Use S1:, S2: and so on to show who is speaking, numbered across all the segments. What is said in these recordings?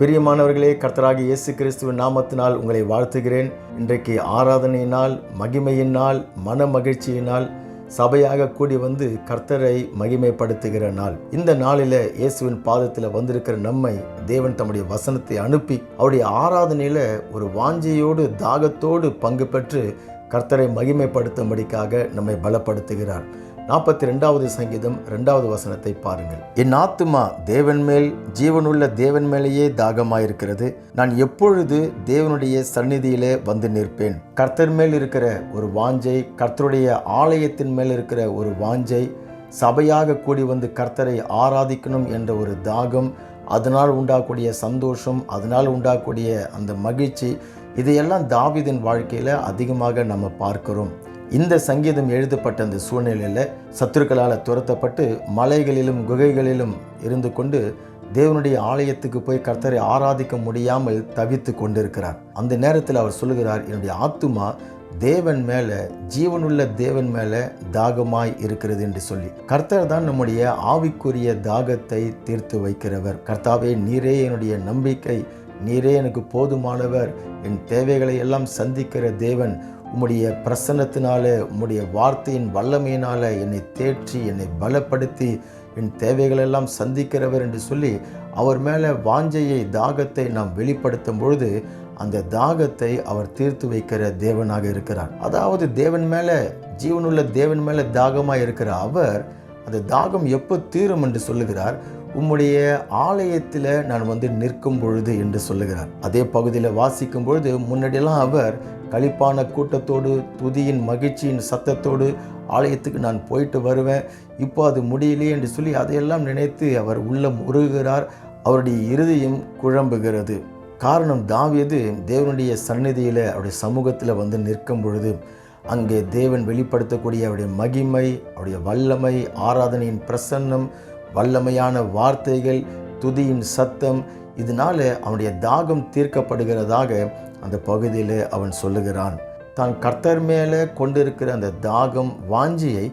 S1: பிரியமானவர்களே கர்த்தராக இயேசு கிறிஸ்துவின் நாமத்தினால் உங்களை வாழ்த்துகிறேன். இன்றைக்கு ஆராதனையினால் மகிமையினால் மன மகிழ்ச்சியினால் சபையாக கூடி வந்து கர்த்தரை மகிமைப்படுத்துகிற நாள். இந்த நாளில் இயேசுவின் பாதத்தில் வந்திருக்கிற நம்மை தேவன் தம்முடைய வசனத்தை அனுப்பி அவருடைய ஆராதனையில் ஒரு வாஞ்சையோடு தாகத்தோடு பங்கு பெற்று கர்த்தரை மகிமைப்படுத்தும்படிக்காக நம்மை பலப்படுத்துகிறார். நாற்பத்தி ரெண்டாவது சங்கீதம் ரெண்டாவது வசனத்தை பாருங்கள். என் ஆத்துமா தேவன் மேல் ஜீவனுள்ள தேவன் மேலேயே தாகமாயிருக்கிறது. நான் எப்பொழுது தேவனுடைய சந்நிதியிலே வந்து நிற்பேன்? கர்த்தர் மேல் இருக்கிற ஒரு வாஞ்சை கர்த்தருடைய ஆலயத்தின் மேல் இருக்கிற ஒரு வாஞ்சை சபையாக கூடி வந்து கர்த்தரை ஆராதிக்கணும் என்ற ஒரு தாகம் அதனால் உண்டாகக்கூடிய சந்தோஷம் அதனால் உண்டாகக்கூடிய அந்த மகிழ்ச்சி இதையெல்லாம் தாவிதின் வாழ்க்கையில் அதிகமாக நம்ம பார்க்கிறோம். இந்த சங்கீதம் எழுதப்பட்ட அந்த சூழ்நிலையில் சத்துருக்களால் துரத்தப்பட்டு மலைகளிலும் குகைகளிலும் இருந்து கொண்டு தேவனுடைய ஆலயத்துக்கு போய் கர்த்தரை ஆராதிக்க முடியாமல் தவித்து கொண்டிருக்கிறார். அந்த நேரத்தில் அவர் சொல்லுகிறார் என்னுடைய ஆத்துமா தேவன் மேலே ஜீவனுள்ள தேவன் மேலே தாகமாய் இருக்கிறது என்று சொல்லி. கர்த்தர் தான் நம்முடைய ஆவிக்குரிய தாகத்தை தீர்த்து வைக்கிறவர். கர்த்தாவே நீரே என்னுடைய நம்பிக்கை நீரே எனக்கு போதுமானவர். என் தேவைகளை எல்லாம் சந்திக்கிற தேவன் உம்முடைய பிரசன்னத்தினால உம்முடைய வார்த்தையின் வல்லமையினால என்னை தேற்றி என்னை பலப்படுத்தி என் தேவைகளெல்லாம் சந்திக்கிறவர் என்று சொல்லி அவர் மேலே வாஞ்சையை தாகத்தை நாம் வெளிப்படுத்தும் பொழுது அந்த தாகத்தை அவர் தீர்த்து வைக்கிற தேவனாக இருக்கிறார். அதாவது தேவன் மேலே ஜீவனுள்ள தேவன் மேலே தாகமாக இருக்கிற அவர் அந்த தாகம் எப்போ தீரும் என்று சொல்லுகிறார்? உம்முடைய ஆலயத்தில் நான் வந்து நிற்கும் பொழுது என்று சொல்லுகிறார். அதே பகுதியில் வாசிக்கும் பொழுது முன்னாடியெல்லாம் அவர் களிப்பான கூட்டத்தோடு துதியின் மகிழ்ச்சியின் சத்தத்தோடு ஆலயத்துக்கு நான் போயிட்டு வருவேன். இப்போ அது முடியலையே என்று சொல்லி அதையெல்லாம் நினைத்து அவர் உள்ளம் உருகுகிறார். அவருடைய இருதயம் குழம்புகிறது. காரணம் தாவியது தேவனுடைய சந்நிதியில் அவருடைய சமூகத்தில் வந்து நிற்கும் பொழுது அங்கே தேவன் வெளிப்படுத்தக்கூடிய அவருடைய மகிமை அவருடைய வல்லமை ஆராதனையின் பிரசன்னம் வல்லமையான வார்த்தைகள் துதியின் சத்தம் இதனால் அவனுடைய தாகம் தீர்க்கப்படுகிறதாக அந்த பகுதியில் அவன் சொல்லுகிறான் தான் கர்த்தர் மேலே கொண்டிருக்கிற அந்த தாகம் வாஞ்சியை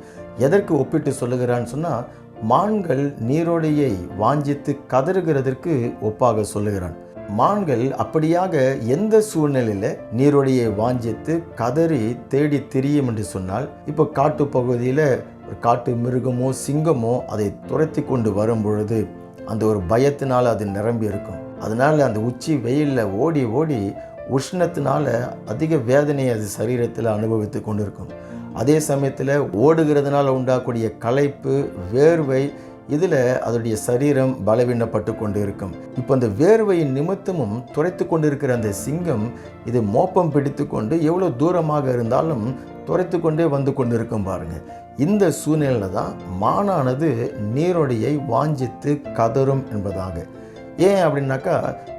S1: எதற்கு ஒப்பிட்டு சொல்லுகிறான்னு சொன்னால் மான்கள் நீரோடையை வாஞ்சித்து கதறுகிறதற்கு ஒப்பாக சொல்லுகிறான். மான்கள் அப்படியாக எந்த சூழ்நிலையில் நீரோடையை வாஞ்சித்து கதறி தேடி திரியும் என்று சொன்னால் இப்போ காட்டு பகுதியில் ஒரு காட்டு மிருகமோ சிங்கமோ அதை துரத்தி கொண்டு வரும் பொழுது அந்த ஒரு பயத்தினால் அது நிரம்பி இருக்கும். அதனால் அந்த உச்சி வெயிலில் ஓடி ஓடி உஷ்ணத்தினால அதிக வேதனையை அது சரீரத்தில் அனுபவித்து கொண்டிருக்கும். அதே சமயத்தில் ஓடுகிறதுனால உண்டாகக்கூடிய களைப்பு வேர்வை இதில் அதோடைய சரீரம் பலவீனப்பட்டு கொண்டு இருக்கும் இப்போ அந்த வேர்வையின் நிமித்தமும் துரைத்து கொண்டிருக்கிற அந்த சிங்கம் இது மோப்பம் பிடித்து கொண்டு எவ்வளோ தூரமாக இருந்தாலும் துரைத்து கொண்டே வந்து கொண்டு இருக்கும் பாருங்கள் இந்த சூழ்நிலையில் தான் மானானது நீரோடையை வாஞ்சித்து கதறும் என்பதாக. ஏன் அப்படின்னாக்கா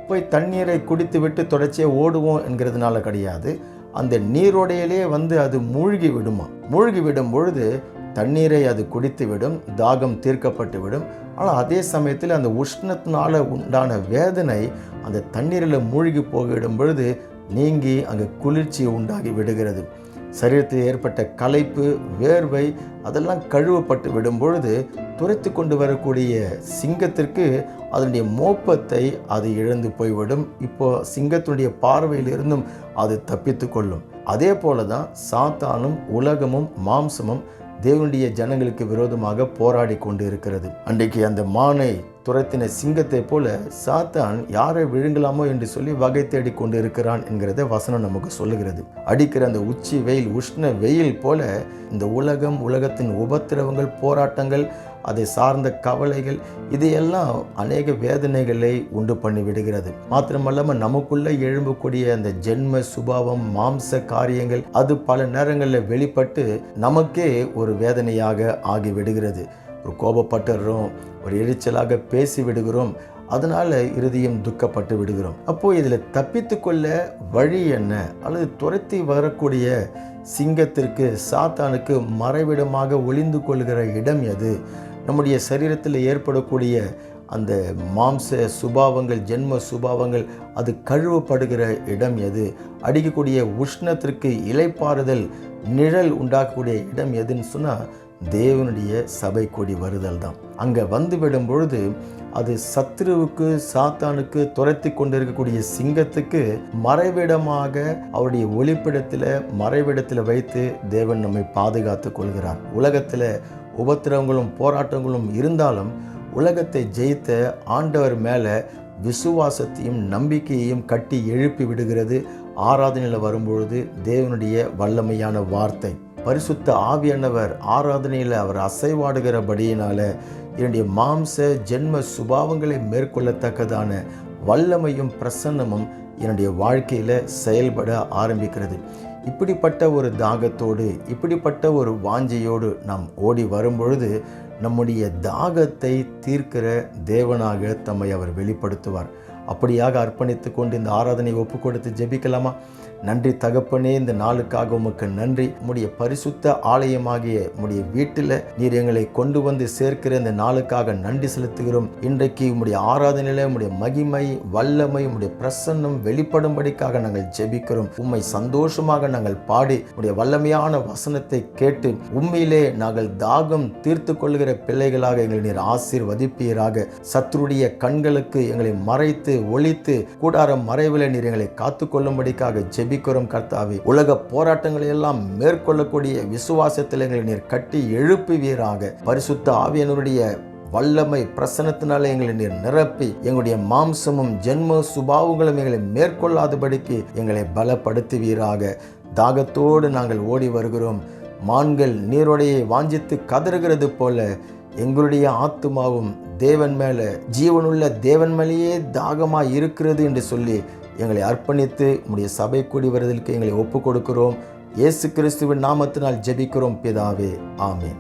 S1: போய் தண்ணீரை குடித்து விட்டு தொடர்ச்சியாக ஓடுவோம் என்கிறதுனால கிடையாது. அந்த நீரோடையிலே வந்து அது மூழ்கி விடுமா? மூழ்கி விடும் பொழுது தண்ணீரை அது குடித்து விடும் தாகம் தீர்க்கப்பட்டு விடும். ஆனால் அதே சமயத்தில் அந்த உஷ்ணத்தினால் உண்டான வேதனை அந்த தண்ணீரில் மூழ்கி போகிவிடும் பொழுது நீங்கி அங்கே குளிர்ச்சி உண்டாகி விடுகிறது. சரீரத்தில் ஏற்பட்ட களைப்பு வேர்வை அதெல்லாம் கழுவப்பட்டு விடும் பொழுது துரைத்து கொண்டு வரக்கூடிய சிங்கத்திற்கு அதனுடைய மோப்பத்தை அது இழந்து போய்விடும். இப்போ சிங்கத்தினுடைய பார்வையிலிருந்தும் அது தப்பித்து கொள்ளும். அதே போல தான் சாத்தானும் உலகமும் மாம்சமும் தேவனுடைய ஜனங்களுக்கு விரோதமாக போராடி கொண்டு இருக்கிறது அன்றைக்கு அந்த மானை துரத்தின சிங்கத்தை போல சாத்தான் யாரை விழுங்கலாமோ? என்று சொல்லி வகை தேடி கொண்டு இருக்கிறான் என்கிறத வசனம் நமக்கு சொல்லுகிறது. அடிக்கிற அந்த உச்சி வெயில் உஷ்ண வெயில் போல இந்த உலகம் உலகத்தின் உபத்திரவங்கள் போராட்டங்கள் அதை சார்ந்த கவலைகள் இதையெல்லாம் அநேக வேதனைகளை உண்டு பண்ணி விடுகிறது. மாத்திரமல்லாமல் நமக்குள்ளே எழும்பக்கூடிய அந்த ஜென்ம சுபாவம் மாம்ச காரியங்கள் அது பல நேரங்களில் வெளிப்பட்டு நமக்கே ஒரு வேதனையாக ஆகிவிடுகிறது ஒரு கோபப்பட்டுறோம் ஒரு எரிச்சலாக பேசி விடுகிறோம் அதனால் இறுதியும் துக்கப்பட்டு விடுகிறோம். அப்போது இதில் தப்பித்து கொள்ள வழி என்ன? அல்லது துரத்தி வரக்கூடிய சிங்கத்திற்கு சாத்தானுக்கு மறைவிடமாக ஒளிந்து கொள்கிற இடம் எது? நம்முடைய சரீரத்தில் ஏற்படக்கூடிய அந்த மாம்ச சுபாவங்கள் ஜென்ம சுபாவங்கள் அது கழுவப்படுகிற இடம் எது? அடிக்கக்கூடிய உஷ்ணத்திற்கு இலைப்பாறுதல் நிழல் உண்டாக்கக்கூடிய இடம் எதுன்னு சொன்னால் தேவனுடைய சபை கூடி வருதல் தான். அங்கே வந்துவிடும் பொழுது அது சத்ருவுக்கு சாத்தானுக்கு துரத்தி கொண்டிருக்கக்கூடிய சிங்கத்துக்கு மறைவிடமாக அவருடைய ஒளிப்பிடத்தில் மறைவிடத்தில் வைத்து தேவன் நம்மை பாதுகாத்து கொள்கிறார். உலகத்தில் உபத்திரவங்களும் போராட்டங்களும் இருந்தாலும் உலகத்தை ஜெயித்த ஆண்டவர் மேலே விசுவாசத்தையும் நம்பிக்கையையும் கட்டி எழுப்பி விடுகிறது. ஆராதனையில் வரும்பொழுது தேவனுடைய வல்லமையான வார்த்தை. பரிசுத்த ஆவியானவர் ஆராதனையில் அவர் அசைவாடுகிறபடியினால என்னுடைய மாம்ச ஜென்ம சுபாவங்களை மேற்கொள்ளத்தக்கதான வல்லமையும் பிரசன்னமும் என்னுடைய வாழ்க்கையில் செயல்பட ஆரம்பிக்கிறது. இப்படிப்பட்ட ஒரு தாகத்தோடு இப்படிப்பட்ட ஒரு வாஞ்சையோடு நாம் ஓடி வரும்பொழுது நம்முடைய தாகத்தை தீர்க்கிற தேவனாக தம்மை அவர் வெளிப்படுத்துவார். அப்படியாக அர்ப்பணித்து கொண்டு இந்த ஆராதனை ஒப்பு கொடுத்து ஜெபிக்கலாமா? நன்றி தகப்பனே இந்த நாளுக்காக உமக்கு நன்றி. உம்முடைய பரிசுத்த ஆலயமாகிய உம்முடைய வீட்டில் நீர் எங்களை கொண்டு வந்து சேர்க்கிற இந்த நாளுக்காக நன்றி செலுத்துகிறோம். இன்றைக்கு உம்முடைய ஆராதனையில் உம்முடைய மகிமை வல்லமை உம்முடைய பிரசன்னம் வெளிப்படும்படிக்காக நாங்கள் ஜெபிக்கிறோம். உம்மை சந்தோஷமாக நாங்கள் பாடி உம்முடைய வல்லமையான வசனத்தை கேட்டு உண்மையிலே நாங்கள் தாகம் தீர்த்து கொள்கிற பிள்ளைகளாக எங்களை நீர் ஆசீர்வதிப்பீராக. சத்ருடைய கண்களுக்கு எங்களை மறைத்து ஒழித்து கூடாரம் மறைவில் நீர் எங்களை காத்துக்கொள்ளும்படிக்காக ஜெபிக்கிறோம் கர்த்தாவே உலக போராட்டங்களை எல்லாம் மேற்கொள்ளக்கூடிய விசுவாசத்தில் எங்களை நீர் கட்டி எழுப்புவீராக. பரிசுத்த ஆவியனுடைய வல்லமை பிரசனத்தினால எங்களை நீர் நிரப்பி எங்களுடைய மாம்சமும் ஜென்ம சுபாவங்களும் எங்களை மேற்கொள்ளாதபடிக்கு எங்களை பலப்படுத்துவீராக. தாகத்தோடு நாங்கள் ஓடி வருகிறோம். மான்கள் நீரோடையை வாஞ்சித்து கதறுகிறது போல எங்களுடைய ஆத்துமாவும் தேவன் மேலே ஜீவனுள்ள தேவன் மேலேயே தாகமாக இருக்கிறது என்று சொல்லி எங்களை அர்ப்பணித்து உம்முடைய சபை கூடி வருதலுக்கு எங்களை ஒப்பு கொடுக்கிறோம் இயேசு கிறிஸ்துவின் நாமத்தினால் ஜெபிக்கிறோம் பிதாவே. ஆமேன்.